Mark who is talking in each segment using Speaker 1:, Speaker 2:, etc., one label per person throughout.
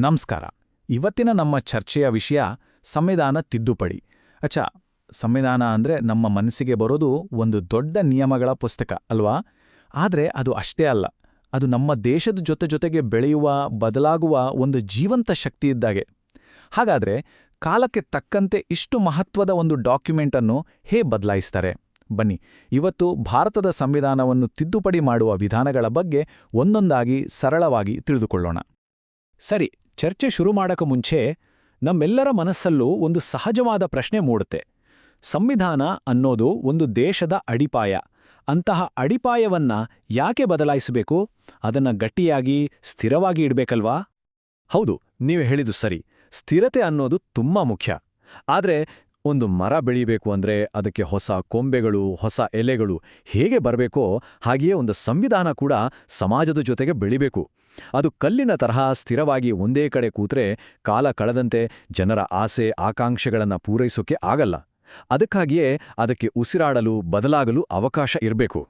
Speaker 1: ನಮಸ್ಕಾರ. ಇವತ್ತಿನ ನಮ್ಮ ಚರ್ಚೆಯ ವಿಷಯ ಸಂವಿಧಾನ ತಿದ್ದುಪಡಿ. ಅಚ್ಚಾ, ಸಂವಿಧಾನ ಅಂದ್ರೆ ನಮ್ಮ ಮನಸ್ಸಿಗೆ ಬರೋದು ಒಂದು ದೊಡ್ಡ ನಿಯಮಗಳ ಪುಸ್ತಕ ಅಲ್ವಾ? ಆದರೆ ಅದು ಅಷ್ಟೇ ಅಲ್ಲ. ಅದು ನಮ್ಮ ದೇಶದ ಜೊತೆ ಜೊತೆಗೆ ಬೆಳೆಯುವ, ಬದಲಾಗುವ ಒಂದು ಜೀವಂತ ಶಕ್ತಿ ಇದ್ದಾಗೆ. ಹಾಗಾದ್ರೆ ಕಾಲಕ್ಕೆ ತಕ್ಕಂತೆ ಇಷ್ಟು ಮಹತ್ವದ ಒಂದು ಡಾಕ್ಯುಮೆಂಟನ್ನು ಹೇ ಬದಲಾಯಿಸ್ತಾರೆ. ಬನ್ನಿ, ಇವತ್ತು ಭಾರತದ ಸಂವಿಧಾನವನ್ನು ತಿದ್ದುಪಡಿ ಮಾಡುವ ವಿಧಾನಗಳ ಬಗ್ಗೆ ಒಂದೊಂದಾಗಿ ಸರಳವಾಗಿ ತಿಳಿದುಕೊಳ್ಳೋಣ.
Speaker 2: ಸರಿ ಚರ್ಚೆ ಶುರು ಮಾಡಕ ಮುಂಚೆ ನಮ್ಮೆಲ್ಲರ ಮನಸ್ಸಲ್ಲೂ ಒಂದು ಸಹಜವಾದ ಪ್ರಶ್ನೆ ಮೂಡುತ್ತೆ. ಸಂವಿಧಾನ ಅನ್ನೋದು ಒಂದು ದೇಶದ ಅಡಿಪಾಯ. ಅಂತಹ ಅಡಿಪಾಯವನ್ನ ಯಾಕೆ ಬದಲಾಯಿಸಬೇಕು? ಅದನ್ನ ಗಟ್ಟಿಯಾಗಿ, ಸ್ಥಿರವಾಗಿ ಇಡಬೇಕಲ್ವಾ? ಹೌದು, ನೀವು ಹೇಳಿದು ಸರಿ. ಸ್ಥಿರತೆ ಅನ್ನೋದು ತುಂಬಾ ಮುಖ್ಯ. ಆದರೆ ಒಂದು ಮರ ಬೆಳೀಬೇಕು ಅಂದ್ರೆ ಅದಕ್ಕೆ ಹೊಸ ಕೊಂಬೆಗಳು, ಹೊಸ ಎಲೆಗಳು ಹೇಗೆ ಬರಬೇಕೋ ಹಾಗೆಯೇ ಒಂದು ಸಂವಿಧಾನ ಕೂಡ ಸಮಾಜದ ಜೊತೆಗೆ ಬೆಳಿಬೇಕು. ಅದು ಕಲ್ಲಿನ ತರಹ ಸ್ಥಿರವಾಗಿ ಒಂದೇ ಕಡೆ ಕೂತ್ರೆ ಕಾಲ ಕಳೆದಂತೆ ಜನರ ಆಸೆ, ಆಕಾಂಕ್ಷೆಗಳನ್ನು ಪೂರೈಸೋಕೆ ಆಗಲ್ಲ. ಅದಕ್ಕಾಗಿಯೇ ಅದಕ್ಕೆ ಉಸಿರಾಡಲು, ಬದಲಾಗಲು ಅವಕಾಶ ಇರಬೇಕು.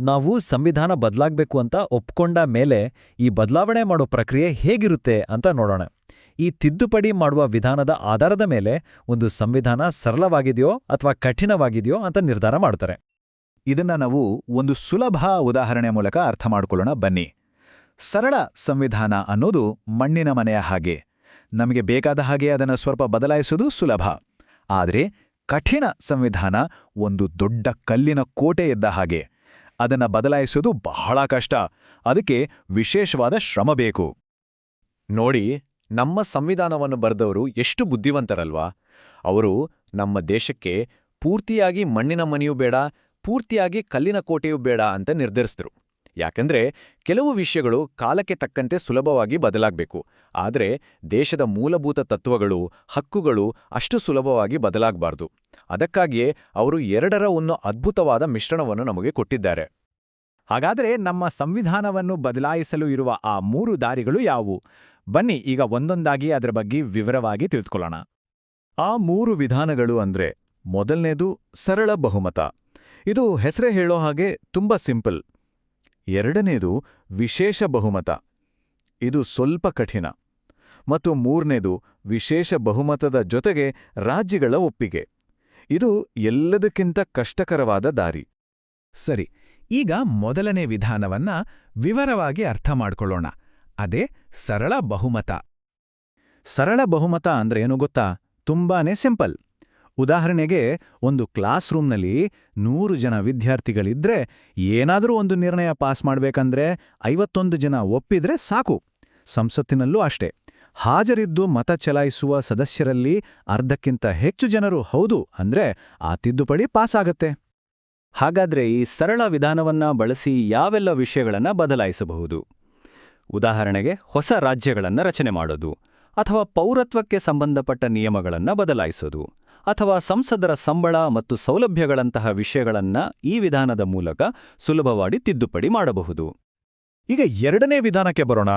Speaker 3: ನಾವು ಸಂವಿಧಾನ ಬದಲಾಗಬೇಕು ಅಂತ ಒಪ್ಕೊಂಡ ಮೇಲೆ ಈ ಬದಲಾವಣೆ ಮಾಡೋ ಪ್ರಕ್ರಿಯೆ ಹೇಗಿರುತ್ತೆ ಅಂತ ನೋಡೋಣ. ಈ ತಿದ್ದುಪಡಿ ಮಾಡುವ ವಿಧಾನದ ಆಧಾರದ ಮೇಲೆ ಒಂದು ಸಂವಿಧಾನ ಸರಳವಾಗಿದೆಯೋ ಅಥವಾ ಕಠಿಣವಾಗಿದೆಯೋ ಅಂತ ನಿರ್ಧಾರ ಮಾಡ್ತಾರೆ.
Speaker 1: ಇದನ್ನ ನಾವು ಒಂದು ಸುಲಭ ಉದಾಹರಣೆ ಮೂಲಕ ಅರ್ಥ ಮಾಡಿಕೊಳ್ಳೋಣ ಬನ್ನಿ. ಸರಳ ಸಂವಿಧಾನ ಅನ್ನೋದು ಮಣ್ಣಿನ ಮನೆಯ ಹಾಗೆ. ನಮಗೆ ಬೇಕಾದ ಹಾಗೆ ಅದನ್ನು ಸ್ವಲ್ಪ ಬದಲಾಯಿಸುವುದು ಸುಲಭ. ಆದರೆ ಕಠಿಣ ಸಂವಿಧಾನ ಒಂದು ದೊಡ್ಡ ಕಲ್ಲಿನ ಕೋಟೆ ಇದ್ದ ಹಾಗೆ. ಅದನ್ನ ಬದಲಾಯಿಸುವುದು ಬಹಳ ಕಷ್ಟ. ಅದಕ್ಕೆ ವಿಶೇಷವಾದ ಶ್ರಮ ಬೇಕು.
Speaker 2: ನೋಡಿ, ನಮ್ಮ ಸಂವಿಧಾನವನ್ನು ಬರೆದವರು ಎಷ್ಟು ಬುದ್ಧಿವಂತರಲ್ವಾ. ಅವರು ನಮ್ಮ ದೇಶಕ್ಕೆ ಪೂರ್ತಿಯಾಗಿ ಮಣ್ಣಿನ ಮನೆಯೂ ಬೇಡ, ಪೂರ್ತಿಯಾಗಿ ಕಲ್ಲಿನ ಕೋಟೆಯೂ ಬೇಡ ಅಂತ ನಿರ್ಧರಿಸಿದ್ರು. ಯಾಕಂದ್ರೆ ಕೆಲವು ವಿಷಯಗಳು ಕಾಲಕ್ಕೆ ತಕ್ಕಂತೆ ಸುಲಭವಾಗಿ ಬದಲಾಗಬೇಕು. ಆದರೆ ದೇಶದ ಮೂಲಭೂತ ತತ್ವಗಳು, ಹಕ್ಕುಗಳು ಅಷ್ಟು ಸುಲಭವಾಗಿ ಬದಲಾಗಬಾರ್ದು. ಅದಕ್ಕಾಗಿಯೇ ಅವರು ಎರಡರ ಒಂದು ಅದ್ಭುತವಾದ ಮಿಶ್ರಣವನ್ನು ನಮಗೆ ಕೊಟ್ಟಿದ್ದಾರೆ.
Speaker 1: ಹಾಗಾದರೆ ನಮ್ಮ ಸಂವಿಧಾನವನ್ನು ಬದಲಾಯಿಸಲು ಇರುವ ಆ ಮೂರು ದಾರಿಗಳು ಯಾವುವು? ಬನ್ನಿ, ಈಗ ಒಂದೊಂದಾಗಿ ಅದರ ಬಗ್ಗೆ ವಿವರವಾಗಿ ತಿಳಿದುಕೊಳ್ಳೋಣ ಆ ಮೂರು ವಿಧಾನಗಳು ಅಂದ್ರೆ ಮೊದಲನೇದು ಸರಳ ಬಹುಮತ. ಇದು ಹೆಸರೇ ಹೇಳೋ ಹಾಗೆ ತುಂಬ ಸಿಂಪಲ್. ಎರಡನೇದು ವಿಶೇಷ ಬಹುಮತ. ಇದು ಸ್ವಲ್ಪ ಕಠಿಣ. ಮತ್ತು ಮೂರನೇದು ವಿಶೇಷ ಬಹುಮತದ ಜೊತೆಗೆ ರಾಜ್ಯಗಳ ಒಪ್ಪಿಗೆ. ಇದು ಎಲ್ಲದಕ್ಕಿಂತ ಕಷ್ಟಕರವಾದ ದಾರಿ. ಸರಿ, ಈಗ ಮೊದಲನೇ ವಿಧಾನವನ್ನ ವಿವರವಾಗಿ ಅರ್ಥ ಮಾಡಿಕೊಳ್ಳೋಣ. ಅದೇ ಸರಳ ಬಹುಮತ. ಸರಳ ಬಹುಮತ ಅಂದ್ರೆ ಏನು ಗೊತ್ತಾ? ತುಂಬಾನೇ ಸಿಂಪಲ್. ಉದಾಹರಣೆಗೆ, ಒಂದು ಕ್ಲಾಸ್ ರೂಮ್ನಲ್ಲಿ ನೂರು ಜನ ವಿದ್ಯಾರ್ಥಿಗಳಿದ್ರೆ ಏನಾದರೂ ಒಂದು ನಿರ್ಣಯ ಪಾಸ್ ಮಾಡಬೇಕಂದ್ರೆ ಐವತ್ತೊಂದು ಜನ ಒಪ್ಪಿದ್ರೆ ಸಾಕು. ಸಂಸತ್ತಿನಲ್ಲೂ ಅಷ್ಟೇ. ಹಾಜರಿದ್ದು ಮತ ಚಲಾಯಿಸುವ ಸದಸ್ಯರಲ್ಲಿ ಅರ್ಧಕ್ಕಿಂತ ಹೆಚ್ಚು ಜನರು ಹೌದು ಅಂದ್ರೆ ಆ ತಿದ್ದುಪಡಿ ಪಾಸ್ ಆಗತ್ತೆ
Speaker 3: ಹಾಗಾದ್ರೆ ಈ ಸರಳ ವಿಧಾನವನ್ನ ಬಳಸಿ ಯಾವೆಲ್ಲ ವಿಷಯಗಳನ್ನ ಬದಲಾಯಿಸಬಹುದು? ಉದಾಹರಣೆಗೆ, ಹೊಸ ರಾಜ್ಯಗಳನ್ನ ರಚನೆ ಮಾಡೋದು. ಅಥವಾ ಪೌರತ್ವಕ್ಕೆ ಸಂಬಂಧಪಟ್ಟ ನಿಯಮಗಳನ್ನು ಬದಲಾಯಿಸೋದು, ಅಥವಾ ಸಂಸದರ ಸಂಬಳ ಮತ್ತು ಸೌಲಭ್ಯಗಳಂತಹ ವಿಷಯಗಳನ್ನ ಈ ವಿಧಾನದ ಮೂಲಕ ಸುಲಭವಾಗಿ ತಿದ್ದುಪಡಿ ಮಾಡಬಹುದು.
Speaker 2: ಈಗ ಎರಡನೇ ವಿಧಾನಕ್ಕೆ ಬರೋಣ.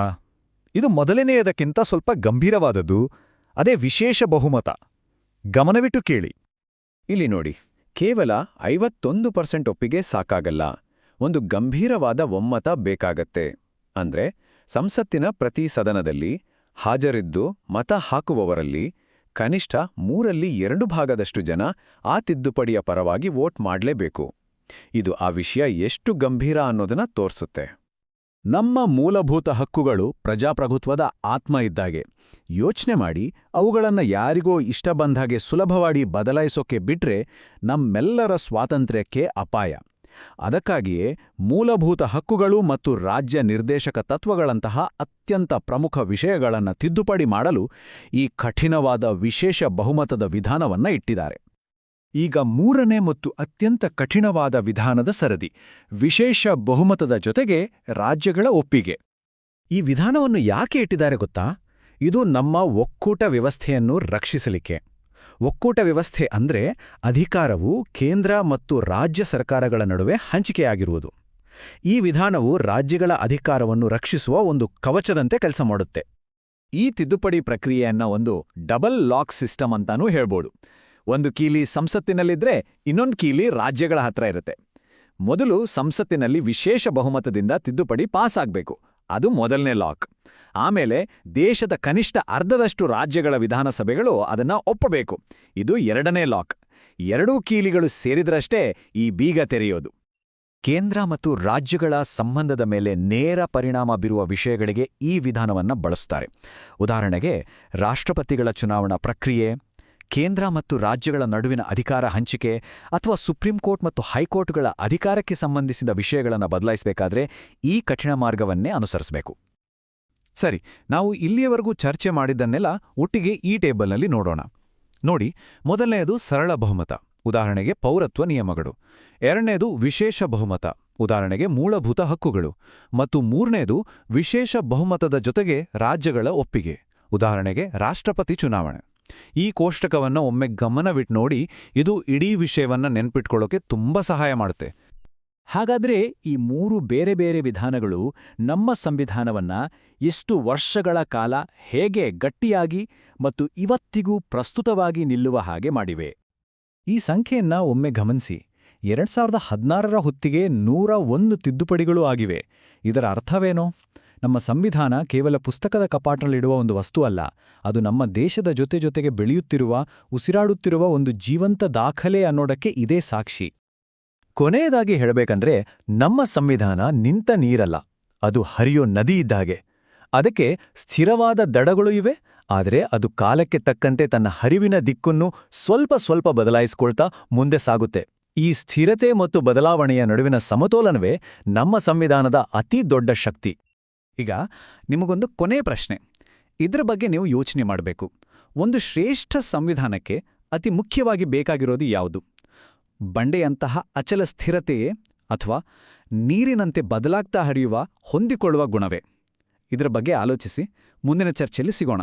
Speaker 2: ಇದು ಮೊದಲನೆಯದಕ್ಕಿಂತ ಸ್ವಲ್ಪ ಗಂಭೀರವಾದದ್ದು. ಅದೇ ವಿಶೇಷ ಬಹುಮತ. ಗಮನವಿಟ್ಟು ಕೇಳಿ.
Speaker 4: ಇಲ್ಲಿ ನೋಡಿ, ಕೇವಲ ಐವತ್ತೊಂದು ಪರ್ಸೆಂಟ್ ಒಪ್ಪಿಗೆ ಸಾಕಾಗಲ್ಲ. ಒಂದು ಗಂಭೀರವಾದ ಒಮ್ಮತ ಬೇಕಾಗತ್ತೆ. ಅಂದ್ರೆ ಸಂಸತ್ತಿನ ಪ್ರತಿ ಸದನದಲ್ಲಿ ಹಾಜರಿದ್ದು ಮತ ಹಾಕುವವರಲ್ಲಿ ಕನಿಷ್ಠ ಮೂರಲ್ಲಿ ಎರಡು ಭಾಗದಷ್ಟು ಜನ ಆ ತಿದ್ದುಪಡಿಯ ಪರವಾಗಿ ವೋಟ್ ಮಾಡಲೇಬೇಕು. ಇದು ಆ ವಿಷಯ ಎಷ್ಟು ಗಂಭೀರ ಅನ್ನೋದನ್ನ ತೋರಿಸುತ್ತೆ.
Speaker 1: ನಮ್ಮ ಮೂಲಭೂತ ಹಕ್ಕುಗಳು ಪ್ರಜಾಪ್ರಭುತ್ವದ ಆತ್ಮ ಇದ್ದಾಗೆ. ಯೋಚನೆ ಮಾಡಿ ಅವುಗಳನ್ನ ಯಾರಿಗೋ ಇಷ್ಟ ಬಂದಾಗೆ ಸುಲಭವಾಗಿ ಬದಲಾಯಿಸೋಕೆ ಬಿಟ್ರೆ ನಮ್ಮೆಲ್ಲರ ಸ್ವಾತಂತ್ರ್ಯಕ್ಕೆ ಅಪಾಯ. ಅದಕ್ಕಾಗಿಯೇ ಮೂಲಭೂತ ಹಕ್ಕುಗಳು ಮತ್ತು ರಾಜ್ಯ ನಿರ್ದೇಶಕ ತತ್ವಗಳಂತಹ ಅತ್ಯಂತ ಪ್ರಮುಖ ವಿಷಯಗಳನ್ನು ತಿದ್ದುಪಡಿ ಮಾಡಲು ಈ ಕಠಿಣವಾದ ವಿಶೇಷ ಬಹುಮತದ ವಿಧಾನವನ್ನ ಇಟ್ಟಿದ್ದಾರೆ. ಈಗ ಮೂರನೇ ಮತ್ತು ಅತ್ಯಂತ ಕಠಿಣವಾದ ವಿಧಾನದ ಸರದಿ, ವಿಶೇಷ ಬಹುಮತದ ಜೊತೆಗೆ ರಾಜ್ಯಗಳ ಒಪ್ಪಿಗೆ. ಈ ವಿಧಾನವನ್ನು ಯಾಕೆ ಇಟ್ಟಿದ್ದಾರೆ ಗೊತ್ತಾ? ಇದು ನಮ್ಮ ಒಕ್ಕೂಟ ವ್ಯವಸ್ಥೆಯನ್ನು ರಕ್ಷಿಸಲಿಕ್ಕೆ. ಒಕ್ಕೂಟ ವ್ಯವಸ್ಥೆ ಅಂದ್ರೆ ಅಧಿಕಾರವು ಕೇಂದ್ರ ಮತ್ತು ರಾಜ್ಯ ಸರ್ಕಾರಗಳ ನಡುವೆ ಹಂಚಿಕೆಯಾಗಿರುವುದು. ಈ ವಿಧಾನವು ರಾಜ್ಯಗಳ ಅಧಿಕಾರವನ್ನು ರಕ್ಷಿಸುವ ಒಂದು ಕವಚದಂತೆ ಕೆಲಸ ಮಾಡುತ್ತೆ. ಈ ತಿದ್ದುಪಡಿ ಪ್ರಕ್ರಿಯೆಯನ್ನು ಒಂದು ಡಬಲ್ ಲಾಕ್ ಸಿಸ್ಟಮ್ ಅಂತಾನೂ ಹೇಳ್ಬೋದು. ಒಂದು ಕೀಲಿ ಸಂಸತ್ತಿನಲ್ಲಿದ್ರೆ ಇನ್ನೊಂದು ಕೀಲಿ ರಾಜ್ಯಗಳ ಹತ್ರ ಇರುತ್ತೆ. ಮೊದಲು ಸಂಸತ್ತಿನಲ್ಲಿ ವಿಶೇಷ ಬಹುಮತದಿಂದ ತಿದ್ದುಪಡಿ ಪಾಸ್ ಆಗ್ಬೇಕು
Speaker 2: ಅದು ಮೊದಲನೇ ಲಾಕ್. ಆಮೇಲೆ ದೇಶದ ಕನಿಷ್ಠ ಅರ್ಧದಷ್ಟು ರಾಜ್ಯಗಳ ವಿಧಾನಸಭೆಗಳು ಅದನ್ನ ಒಪ್ಪಬೇಕು. ಇದು ಎರಡನೇ ಲಾಕ್. ಎರಡೂ ಕೀಲಿಗಳು ಸೇರಿದ್ರಷ್ಟೇ ಈ ಬೀಗ ತೆರೆಯೋದು. ಕೇಂದ್ರ ಮತ್ತು ರಾಜ್ಯಗಳ ಸಂಬಂಧದ ಮೇಲೆ ನೇರ ಪರಿಣಾಮ ಬೀರುವ ವಿಷಯಗಳಿಗೆ ಈ ವಿಧಾನವನ್ನ ಬಳಸುತ್ತಾರೆ ಉದಾಹರಣೆಗೆ ರಾಷ್ಟ್ರಪತಿಗಳ ಚುನಾವಣಾ ಪ್ರಕ್ರಿಯೆ ಕೇಂದ್ರ ಮತ್ತು ರಾಜ್ಯಗಳ ನಡುವಿನ ಅಧಿಕಾರ ಹಂಚಿಕೆ ಅಥವಾ ಸುಪ್ರೀಂ ಕೋರ್ಟ್ ಮತ್ತು ಹೈಕೋರ್ಟ್ಗಳ ಅಧಿಕಾರಕ್ಕೆ ಸಂಬಂಧಿಸಿದ ವಿಷಯಗಳನ್ನು ಬದಲಾಯಿಸಬೇಕಾದ್ರೆ ಈ ಕಠಿಣ ಮಾರ್ಗವನ್ನೇ ಅನುಸರಿಸಬೇಕು.
Speaker 1: ಸರಿ, ನಾವು ಇಲ್ಲಿಯವರೆಗೂ ಚರ್ಚೆ ಮಾಡಿದ್ದನ್ನೆಲ್ಲ ಒಟ್ಟಿಗೆ ಈ ಟೇಬಲ್ನಲ್ಲಿ ನೋಡೋಣ. ನೋಡಿ, ಮೊದಲನೆಯದು ಸರಳ ಬಹುಮತ, ಉದಾಹರಣೆಗೆ ಪೌರತ್ವ ನಿಯಮಗಳು. ಎರಡನೇದು ವಿಶೇಷ ಬಹುಮತ, ಉದಾಹರಣೆಗೆ ಮೂಲಭೂತ ಹಕ್ಕುಗಳು. ಮತ್ತು ಮೂರನೇದು ವಿಶೇಷ ಬಹುಮತದ ಜೊತೆಗೆ ರಾಜ್ಯಗಳ ಒಪ್ಪಿಗೆ, ಉದಾಹರಣೆಗೆ ರಾಷ್ಟ್ರಪತಿ ಚುನಾವಣೆ. ಈ ಕೋಷ್ಟಕವನ್ನ ಒಮ್ಮೆ ಗಮನವಿಟ್ಟು ನೋಡಿ ಇದು ಇಡೀ ವಿಷಯವನ್ನ ನೆನ್ಪಿಟ್ಕೊಳ್ಳೋಕೆ ತುಂಬಾ ಸಹಾಯ ಮಾಡುತ್ತೆ.
Speaker 2: ಹಾಗಾದ್ರೆ ಈ ಮೂರು ಬೇರೆ ಬೇರೆ ವಿಧಾನಗಳು ನಮ್ಮ ಸಂವಿಧಾನವನ್ನ ಎಷ್ಟು ವರ್ಷಗಳ ಕಾಲ ಹೇಗೆ ಗಟ್ಟಿಯಾಗಿ ಮತ್ತು ಇವತ್ತಿಗೂ ಪ್ರಸ್ತುತವಾಗಿ ನಿಲ್ಲುವ ಹಾಗೆ ಮಾಡಿವೆ.
Speaker 1: ಈ ಸಂಖ್ಯೆಯನ್ನ ಒಮ್ಮೆ ಗಮನಿಸಿ. ಎರಡ್ ಸಾವಿರದ ಹದಿನಾರರ ಹೊತ್ತಿಗೆ ನೂರ ಒಂದು ತಿದ್ದುಪಡಿಗಳು ಆಗಿವೆ. ಇದರ ಅರ್ಥವೇನೋ? ನಮ್ಮ ಸಂವಿಧಾನ ಕೇವಲ ಪುಸ್ತಕದ ಕಪಾಟಲ್ಲಿಡುವ ಒಂದು ವಸ್ತು ಅಲ್ಲ, ಅದು ನಮ್ಮ ದೇಶದ ಜೊತೆ ಜೊತೆಗೆ ಬೆಳೆಯುತ್ತಿರುವ, ಉಸಿರಾಡುತ್ತಿರುವ ಒಂದು ಜೀವಂತ ದಾಖಲೆ ಅನ್ನೋಡಕ್ಕೆ ಇದೇ ಸಾಕ್ಷಿ.
Speaker 2: ಕೊನೆಯದಾಗಿ ಹೇಳಬೇಕಂದ್ರೆ, ನಮ್ಮ ಸಂವಿಧಾನ ನಿಂತ ನೀರಲ್ಲ, ಅದು ಹರಿಯೋ ನದಿ ಇದ್ದಾಗೆ ಅದಕ್ಕೆ ಸ್ಥಿರವಾದ ದಡಗಳು ಇವೆ, ಆದರೆ ಅದು ಕಾಲಕ್ಕೆ ತಕ್ಕಂತೆ ತನ್ನ ಹರಿವಿನ ದಿಕ್ಕನ್ನು ಸ್ವಲ್ಪ ಸ್ವಲ್ಪ ಬದಲಾಯಿಸಿಕೊಳ್ತಾ ಮುಂದೆ ಸಾಗುತ್ತೆ. ಈ ಸ್ಥಿರತೆ ಮತ್ತು ಬದಲಾವಣೆಯ ನಡುವಿನ ಸಮತೋಲನವೇ ನಮ್ಮ ಸಂವಿಧಾನದ ಅತಿ ದೊಡ್ಡ ಶಕ್ತಿ. ಈಗ ನಿಮಗೊಂದು ಕೊನೆಯ ಪ್ರಶ್ನೆ. ಇದರ ಬಗ್ಗೆ ನೀವು ಯೋಚನೆ ಮಾಡಬೇಕು. ಒಂದು ಶ್ರೇಷ್ಠ ಸಂವಿಧಾನಕ್ಕೆ ಅತಿ ಮುಖ್ಯವಾಗಿ ಬೇಕಾಗಿರೋದು ಯಾವುದು? ಬಂಡೆಯಂತಹ ಅಚಲ ಸ್ಥಿರತೆಯೇ ಅಥವಾ ನೀರಿನಂತೆ ಬದಲಾಗ್ತಾ ಹರಿಯುವ ಹೊಂದಿಕೊಳ್ಳುವ ಗುಣವೇ? ಇದರ ಬಗ್ಗೆ ಆಲೋಚಿಸಿ, ಮುಂದಿನ ಚರ್ಚೆಯಲ್ಲಿ ಸಿಗೋಣ.